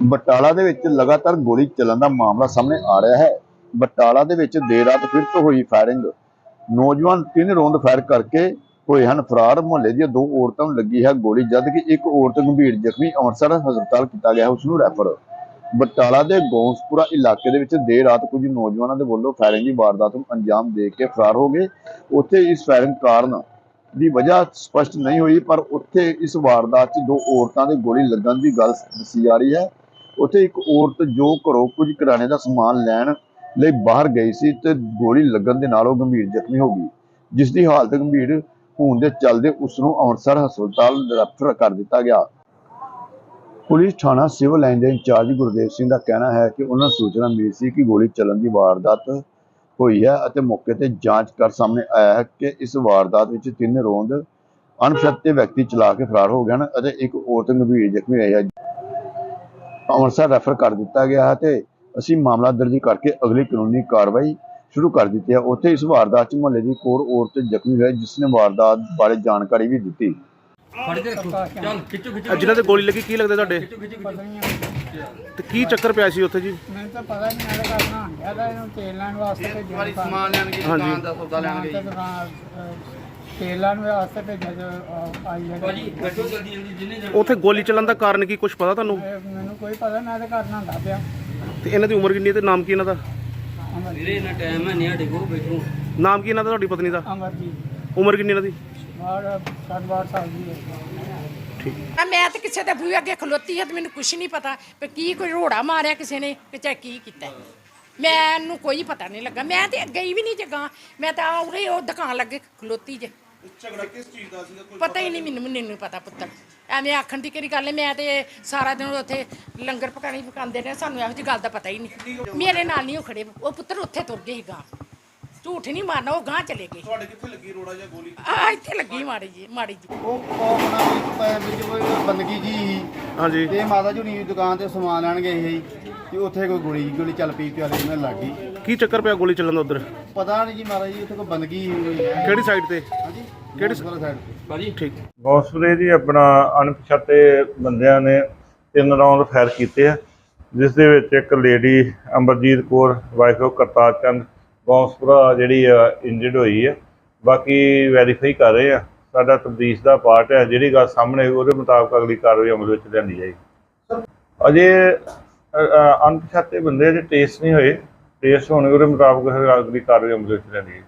ਬਟਾਲਾ ਦੇ ਵਿੱਚ ਲਗਾਤਾਰ ਗੋਲੀ ਚੱਲਣ ਦਾ ਮਾਮਲਾ ਸਾਹਮਣੇ ਆ ਰਿਹਾ ਹੈ। ਬਟਾਲਾ ਦੇ ਵਿੱਚ ਦੇਰ ਰਾਤ ਫਿਰ ਤੋਂ ਹੋਈ ਫਾਇਰਿੰਗ। ਨੌਜਵਾਨ ਤਿੰਨ ਰੌਂਦ ਫਾਇਰ ਕਰਕੇ ਹੋਏ ਹਨ। ਫਰਾਰ ਮੁਹੱਲੇ ਦੀਆਂ ਦੋ ਔਰਤਾਂ ਨੂੰ ਲੱਗੀ ਹੈ ਗੋਲੀ ਜਦ ਕਿ ਇੱਕ ਔਰਤ ਗੰਭੀਰ ਜ਼ਖਮੀ ਅੰਮ੍ਰਿਤਸਰ ਹਸਪਤਾਲ ਕੀਤਾ ਗਿਆ ਹੈ। ਉਸ ਨੂੰ ਰੈਫਰ। ਬਟਾਲਾ ਦੇ ਗੌਂਸਪੁਰਾ ਇਲਾਕੇ ਦੇ ਵਿੱਚ ਦੇਰ ਰਾਤ ਕੁਝ ਨੌਜਵਾਨਾਂ ਦੇ ਵੱਲੋਂ ਫਾਇਰਿੰਗ ਦੀ ਵਾਰਦਾਤ ਨੂੰ ਅੰਜਾਮ ਦੇ ਕੇ ਫਰਾਰ ਹੋ ਗਏ। ਉੱਥੇ ਇਸ ਫਾਇਰਿੰਗ ਕਾਰਨ ਦੀ ਵਜ੍ਹਾ ਸਪਸ਼ਟ ਨਹੀਂ ਹੋਈ, ਪਰ ਉੱਥੇ ਇਸ ਵਾਰਦਾਤ 'ਚ ਦੋ ਔਰਤਾਂ ਦੇ ਗੋਲੀ ਲੱਗਣ ਦੀ ਗੱਲ ਦੱਸੀ ਜਾ ਰਹੀ ਹੈ। ਉੱਥੇ ਇੱਕ ਔਰਤ ਜੋ ਘਰੋਂ ਕੁਝ ਕਿਰਾਣੇ ਦਾ ਸਮਾਨ ਲੈਣ ਲਈ ਬਾਹਰ ਗਈ ਸੀ ਤੇ ਗੋਲੀ ਲੱਗਣ ਦੇ ਨਾਲ ਉਹ ਗੰਭੀਰ ਜ਼ਖਮੀ ਹੋ ਗਈ ਜਿਸ ਦੀ ਹਾਲਤ ਗੰਭੀਰ ਹੋਣ ਦੇ ਚੱਲਦੇ ਉਸ ਨੂੰ ਅੰਮ੍ਰਿਤਸਰ ਹਸਪਤਾਲ ਰੈਫਰ ਕਰ ਦਿੱਤਾ ਗਿਆ। ਪੁਲਿਸ ਥਾਣਾ ਸਿਵਲ ਲਾਈਨ ਦੇ ਇੰਚਾਰਜ ਗੁਰਦੇਵ ਸਿੰਘ ਦਾ ਕਹਿਣਾ ਹੈ ਕਿ ਉਹਨਾਂ ਨੂੰ ਸੂਚਨਾ ਮਿਲੀ ਸੀ ਕਿ ਗੋਲੀ ਚੱਲਣ ਦੀ ਵਾਰਦਾਤ ਹੋਈ ਹੈ ਅਤੇ ਮੌਕੇ ਤੇ ਜਾਂਚ ਕਰ ਸਾਹਮਣੇ ਆਇਆ ਹੈ ਕਿ ਇਸ ਵਾਰਦਾਤ ਵਿੱਚ ਤਿੰਨ ਰੋਂਦ ਅਣਪਛਾਤੇ ਵਿਅਕਤੀ ਚਲਾ ਕੇ ਫਰਾਰ ਹੋ ਗਏ ਹਨ ਅਤੇ ਇੱਕ ਔਰਤ ਗੰਭੀਰ ਜ਼ਖਮੀ ਹੋਈ ਹੈ। ਅੰਮ੍ਰਿਤਸਰ ਰੈਫਰ ਕਰ ਦਿੱਤਾ ਗਿਆ ਹੈ ਤੇ ਅਸੀਂ ਮਾਮਲਾ ਦਰਜ ਕਰਕੇ ਅਗਲੀ ਕਾਨੂੰਨੀ ਕਾਰਵਾਈ ਸ਼ੁਰੂ ਕਰ ਦਿੱਤੀ ਹੈ। ਉੱਥੇ ਇਸ ਵਾਰਦਾਤ 'ਚ ਮੁਹੱਲੇ ਦੀ ਇੱਕ ਹੋਰ ਔਰਤ ਜ਼ਖਮੀ ਹੋਈ ਜਿਸ ਨੇ ਵਾਰਦਾਤ ਬਾਰੇ ਜਾਣਕਾਰੀ ਵੀ ਦਿੱਤੀ। ਫੜ ਕੇ ਰੱਖੋ। ਚੱਲ ਖਿੱਚੋ ਖਿੱਚੋ ਅੱਜ ਜਿਨ੍ਹਾਂ ਤੇ ਗੋਲੀ ਲੱਗੀ ਕੀ ਲੱਗਦਾ ਤੁਹਾਡੇ? ਤੇ ਕੀ ਚੱਕਰ ਪਿਆ ਸੀ ਉੱਥੇ ਜੀ? ਮੈਨੂੰ ਤਾਂ ਪਤਾ ਨਹੀਂ ਨਾਲੇ ਕਰਨਾ ਗਿਆ ਤਾਂ ਇਹਨੂੰ ਤੇਲ ਲੈਣ ਵਾਸਤੇ ਭੇਜਿਆ ਸਮਾਨ ਲੈਣ। ਦੁਕਾਨ ਦਾ ਸੌਦਾ ਲੈਣ ਤੇਲ ਲੈਣ ਵਾਸਤੇ ਭੇਜਿਆ ਜੋ ਅਹ, ਆਈ ਹੈ ਭਾਜੀ ਬੈਠੋ ਜਲਦੀ ਜਲਦੀ ਜਿੰਨੇ ਜਲਦੀ ਉੱਥੇ ਗੋਲੀ ਚੱਲਣ ਦਾ ਕਾਰਨ ਕੀ ਕੁਝ ਪਤਾ ਤੁਹਾਨੂੰ? ਇਹ ਮੈਨੂੰ ਕੋਈ ਪਤਾ ਮੈਂ ਤਾਂ ਕਰਨਾ ਹੁੰਦਾ ਪਿਆ। ਤੇ ਇਹਨਾਂ ਦੀ ਉਮਰ ਕਿੰਨੀ ਹੈ ਤੇ ਨਾਮ ਕੀ ਇਹਨਾਂ ਦਾ? ਅਮਰ ਵੀਰੇ ਇਹਨਾਂ ਟਾਈਮ ਹੈ ਨਹੀਂ ਸਾਡੇ ਕੋਲ ਬੈਠੋ। ਨਾਮ ਕੀ ਇਹਨਾਂ ਦਾ ਤੁਹਾਡੀ ਪਤਨੀ ਦਾ? ਅਮਰਜੀਤ ਉਮਰ ਕਿੰਨੀ ਇਹਨਾਂ ਦੀ? ਬਾਹਰ 60 ਸਾਲ ਦੀ ਹੈ। ਆ ਮੈਂ ਤਾਂ ਕਿਸੇ ਦੇ ਬੂਹੇ ਅੱਗੇ ਖਲੋਤੀ ਹਾਂ ਤੇ ਮੈਨੂੰ ਕੁਝ ਨਹੀਂ ਪਤਾ ਵੀ ਕੀ ਕੋਈ ਰੋੜਾ ਮਾਰਿਆ ਕਿਸੇ ਨੇ ਕਿ ਚਾਹੇ ਕੀ ਕੀਤਾ। ਹੈ। ਮੈਨੂੰ ਕੋਈ ਪਤਾ ਨਹੀਂ ਲੱਗਾ। ਮੈਂ ਤੇ ਗਈ ਵੀ ਨਹੀਂ ਜਗਾ ਮੈਂ ਤਾਂ ਉਰੇ ਉਹ ਦੁਕਾਨ ਲੱਗੇ ਖਲੋਤੀ ਜੇ। ਝਗੜਾ ਕਿਸ ਚੀਜ਼ ਦਾ ਸੀਗਾ? ਕੋਈ ਪਤਾ ਹੀ ਨਹੀਂ ਮੈਨੂੰ ਮੈਨੂੰ ਨਹੀਂ ਪਤਾ ਪੁੱਤਰ। ਐਵੇਂ ਆਖਣ ਦੀ ਕਿਹੜੀ ਗੱਲ ਹੈ? ਮੈਂ ਤੇ ਸਾਰਾ ਦਿਨ ਉੱਥੇ ਲੰਗਰ ਪਕਾਣੀ ਪਕਾਉਂਦੇ ਨੇ ਸਾਨੂੰ ਇਹੋ ਜਿਹੀ ਗੱਲ ਦਾ ਪਤਾ ਹੀ ਨਹੀਂ। ਮੇਰੇ ਨਾਲ ਨਹੀਂ ਉਹ ਖੜੇ। ਉਹ ਪੁੱਤਰ ਉੱਥੇ ਤੁਰ ਗਏ ਸੀ ਗਾਂ ਝੂਠ ਨਹੀਂ ਮਾਰਨਾ ਉਹ ਗਾਂ ਚਲੇ ਗਏ। ਤੁਹਾਡੇ ਕਿੱਥੇ ਲੱਗੀ ਰੋੜਾ ਜਾਂ ਗੋਲੀ? ਆ ਇੱਥੇ ਲੱਗੀ ਮਾੜੀ ਜੀ ਮਾੜੀ ਜੀ। ਉਹ ਆਪਣਾ ਵੀ ਪੈਰ ਵਿੱਚ ਕੋਈ ਬੰਦਗੀ ਜੀ ਸੀ। ਹਾਂਜੀ। ਤੇ ਮਾਤਾ ਜੀ ਦੀ ਦੁਕਾਨ ਤੇ ਸਮਾਨ ਲੈਣ ਗਏ ਸੀ। ਤੇ ਉੱਥੇ ਕੋਈ ਗੋਲੀ ਗੋਲੀ ਚੱਲ ਪਈ ਪਿਆਲੇ ਨਾਲ ਲੱਗ ਗਈ। ਕੀ ਚੱਕਰ ਪਿਆ ਗੋਲੀ ਚੱਲਣ ਦਾ ਉਧਰ? ਪਤਾ ਨਹੀਂ ਜੀ ਮਾਤਾ ਜੀ ਉੱਥੇ ਕੋਈ ਬੰਦਗੀ ਸੀ ਕੋਈ ਕਿਹੜੀ ਸਾਈਡ ਤੇ? ਹਾਂਜੀ। ਕਿਹੜੀ ਸਾਈਡ ਤੇ। ਭਾਜੀ? ਠੀਕ। ਗੌਸਪਰੇ ਜੀ ਆਪਣਾ ਅਣਪਛਾਤੇ ਬੰਦਿਆਂ ਨੇ ਤਿੰਨ ਰਾਉਂਡ ਫਾਇਰ ਕੀਤੇ ਆ। ਜਿਸ ਦੇ ਵਿੱਚ ਇੱਕ lady Amarjit Kaur wife of Kartar Chand Gauspura ਜਿਹੜੀ ਆ ਇੰਜਰਡ ਹੋਈ ਹੈ ਬਾਕੀ ਵੈਰੀਫਾਈ ਕਰ ਰਹੇ ਆ। ਸਾਡਾ ਤਬਦੀਸ਼ ਦਾ ਪਾਰਟ ਹੈ ਜਿਹੜੀ ਗੱਲ ਸਾਹਮਣੇ ਉਹਦੇ ਮੁਤਾਬਕ ਅਗਲੀ ਕਾਰਵਾਈ ਅਮਲ ਵਿੱਚ ਲਿਆਂਦੀ ਜਾਏਗੀ। ਅਜੇ ਅਣਪਛਾਤੇ ਬੰਦੇ ਅਜੇ ਟੇਸਟ ਨਹੀਂ ਹੋਏ। ਟੇਸਟ ਹੋਣੇ ਉਹਦੇ ਮੁਤਾਬਕ ਅਗਲੀ ਕਾਰਵਾਈ ਅਮਲ ਵਿੱਚ ਲਿਆਂਦੀ ਜਾਏਗੀ।